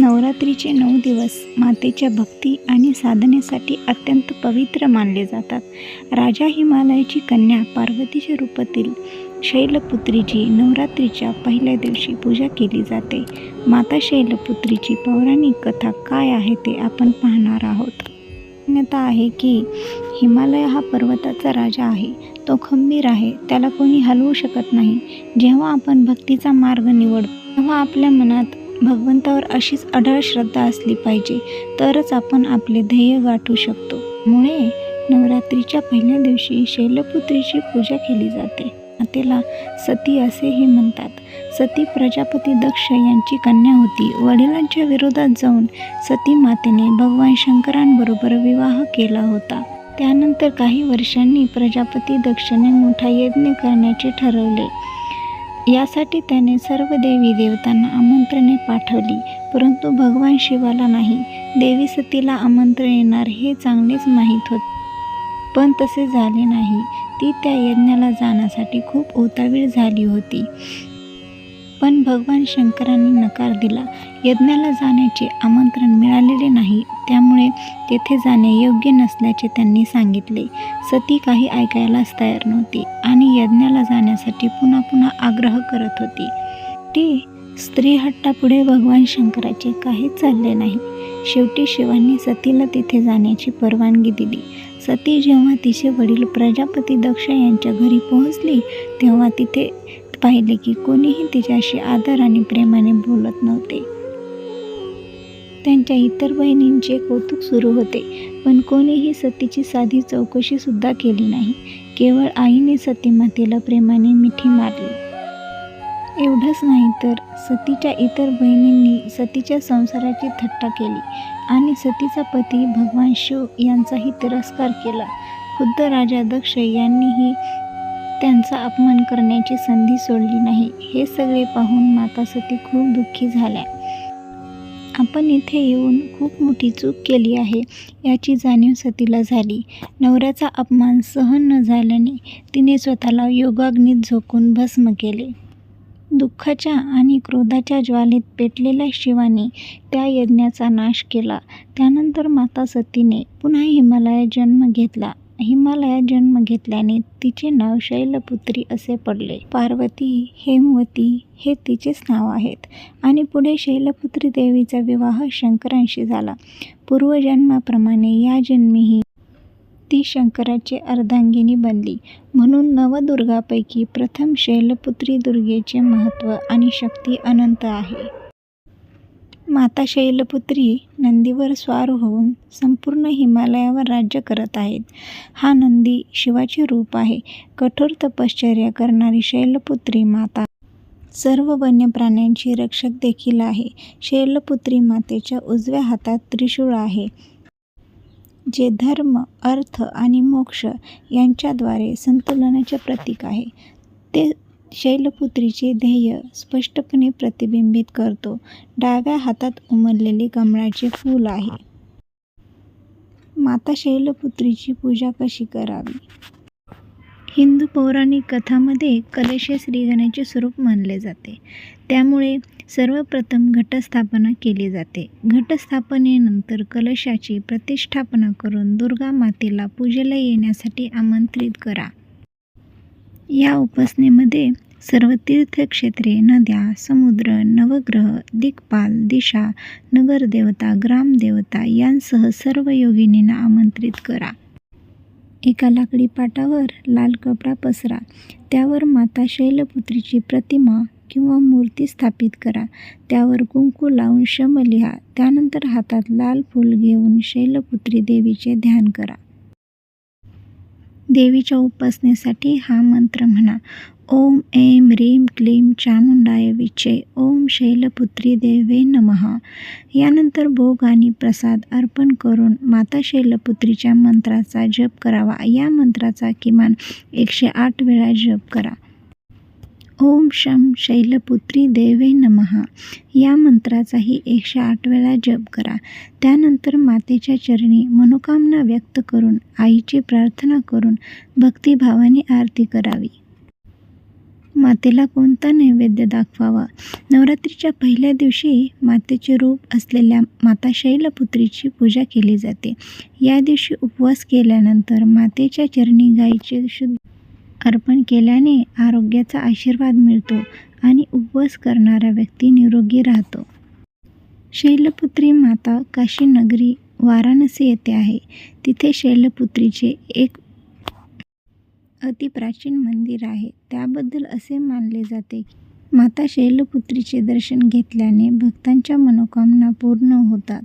नवरात्रीचे नऊ दिवस मातेच्या भक्ती आणि साधनेसाठी अत्यंत पवित्र मानले जातात. राजा हिमालयाची कन्या पार्वतीच्या रूपातील शैलपुत्रीची नवरात्रीच्या पहिल्या दिवशी पूजा केली जाते. माता शैलपुत्रीची पौराणिक कथा काय आहे ते आपण पाहणार आहोत. मान्यता आहे की हिमालय हा पर्वताचा राजा आहे. तो खंबीर आहे. त्याला कोणी हलवू शकत नाही. जेव्हा आपण भक्तीचा मार्ग निवडतो तेव्हा आपल्या मनात भगवंतावर अशीच अढळ श्रद्धा असली पाहिजे तरच आपण आपले ध्येय गाठू शकतो. मुळे नवरात्रीच्या पहिल्या दिवशी शैलपुत्रीची पूजा केली जाते. मातेला सती असेही म्हणतात. सती प्रजापती दक्ष यांची कन्या होती. वडिलांच्या विरोधात जाऊन सती मातेने भगवान शंकरांबरोबर विवाह केला होता. त्यानंतर काही वर्षांनी प्रजापती दक्षने मोठा यज्ञ करण्याचे ठरवले. यासाठी त्याने सर्व देवी देवतांना आमंत्रणे पाठवली परंतु भगवान शिवाला नाही. देवी सतीला आमंत्रण येणार हे चांगलेच माहीत होते पण तसे झाले नाही. ती त्या यज्ञाला जाण्यासाठी खूप उतावीळ झाली होती. पण भगवान शंकरांनी नकार दिला. यज्ञाला जाण्याचे आमंत्रण मिळालेले नाही त्यामुळे तेथे जाणे योग्य नसल्याचे त्यांनी सांगितले. सती काही ऐकायलाच तयार नव्हती आणि यज्ञाला जाण्यासाठी पुन्हा पुन्हा आग्रह करत होती. ती स्त्री हट्टापुढे भगवान शंकराचे काहीच चालले नाही. शेवटी शिवांनी सतीला तिथे जाण्याची परवानगी दिली. सती जेव्हा तिचे वडील प्रजापती दक्ष यांच्या घरी पोहोचली तेव्हा तिथे पाहिले की कोणीही तिच्याशी आदर आणि प्रेमाने बोलत नव्हते. त्यांच्या इतर बहिणींचे कौतुक सुरू होते पण कोणीही सतीची साधी चौकशी सुद्धा केली नाही. केवळ आईने सतीमातेला प्रेमाने मिठी मारली. एवढंच नाही तर सतीच्या इतर बहिणींनी सतीच्या संसाराची थट्टा केली आणि सतीचा पती भगवान शिव यांचाही तिरस्कार केला. खुद्द राजा दक्ष यांनीही त्यांचा अपमान करण्याची संधी सोडली नाही. हे सगळे पाहून माता सती खूप दुःखी झाल्या. आपण इथे येऊन खूप मोठी चूक केली आहे याची जाणीव सतीला झाली. नवऱ्याचा अपमान सहन न झाल्याने तिने स्वतःला योगाग्नीत झोकून भस्म केले. दुःखाच्या आणि क्रोधाच्या ज्वालेत पेटलेल्या शिवाने त्या यज्ञाचा नाश केला. त्यानंतर माता सतीने पुन्हा हिमालयात जन्म घेतला. हिमालयात जन्म घेतल्याने तिचे नाव शैलपुत्री असे पडले. पार्वती हेमवती हे तिचेच नाव आहेत. आणि पुढे शैलपुत्री देवीचा विवाह शंकरांशी झाला. पूर्वजन्माप्रमाणे या जन्मीही ती शंकराची अर्धांगिनी बनली. म्हणून नवदुर्गापैकी प्रथम शैलपुत्री दुर्गेचे महत्त्व आणि शक्ती अनंत आहे. माता शैलपुत्री नंदीवर स्वार होऊन संपूर्ण हिमालयावर राज्य करत आहेत. हा नंदी शिवाचे रूप आहे. कठोर तपश्चर्या करणारी शैलपुत्री माता. सर्व वन्य प्राण्यांची रक्षक देखील आहे. शैलपुत्री मातेच्या उजव्या हातात त्रिशूळ आहे. जे धर्म अर्थ आणि मोक्ष यांच्याद्वारे संतुलनाचे प्रतीक आहे. ते शैलपुत्रीचे ध्येय स्पष्टपणे प्रतिबिंबित करतो. डाव्या हातात उमललेले कमळाचे फूल आहे. माता शैलपुत्रीची पूजा कशी करावी? हिंदू पौराणिक कथामध्ये कलश हे श्रीगणेचे स्वरूप मानले जाते. त्यामुळे सर्वप्रथम घटस्थापना केली जाते. घटस्थापनेनंतर कलशाची प्रतिष्ठापना करून दुर्गा मातेला पूजेला येण्यासाठी आमंत्रित करा. या उपासनेमध्ये सर्व तीर्थक्षेत्रे नद्या समुद्र नवग्रह दिक्पाल दिशा नगरदेवता ग्रामदेवता यांसह सर्व योगिनींना आमंत्रित करा. एका लाकडी पाटावर लाल कपडा पसरा. त्यावर माता शैलपुत्रीची प्रतिमा किंवा मूर्ती स्थापित करा. त्यावर कुंकू लावून शम लिहा. त्यानंतर हातात लाल फूल घेऊन शैलपुत्री देवीचे ध्यान करा. देवीच्या उपासनेसाठी हा मंत्र म्हणा. ओम ऐं ह्रीं क्लीं चामुंडाय विचे ओम शैलपुत्री देवे नमः. यानंतर भोग आणि प्रसाद अर्पण करून माता शैलपुत्रीच्या मंत्राचा जप करावा. या मंत्राचा किमान एकशे आठ वेळा जप करा. ओम शम शैलपुत्री देवे नमः. या मंत्राचाही एकशे आठ वेळा जप करा. त्यानंतर मातेच्या चरणी मनोकामना व्यक्त करून आईची प्रार्थना करून भक्तिभावाने आरती करावी. मातेला कोणता नैवेद्य दाखवावा? नवरात्रीच्या पहिल्या दिवशी मातेचे रूप असलेल्या माता शैलपुत्रीची पूजा केली जाते. या दिवशी उपवास केल्यानंतर मातेच्या चरणी गाईचे शुद्ध अर्पण केल्याने आरोग्याचा आशीर्वाद मिळतो आणि उपवास करणारा व्यक्ती निरोगी राहतो. शैलपुत्री माता काशी नगरी वाराणसी येथे आहे. तिथे शैलपुत्रीचे एक अतिप्राचीन मंदिर आहे. त्याबद्दल असे मानले जाते की माता शैलपुत्रीचे दर्शन घेतल्याने भक्तांच्या मनोकामना पूर्ण होतात.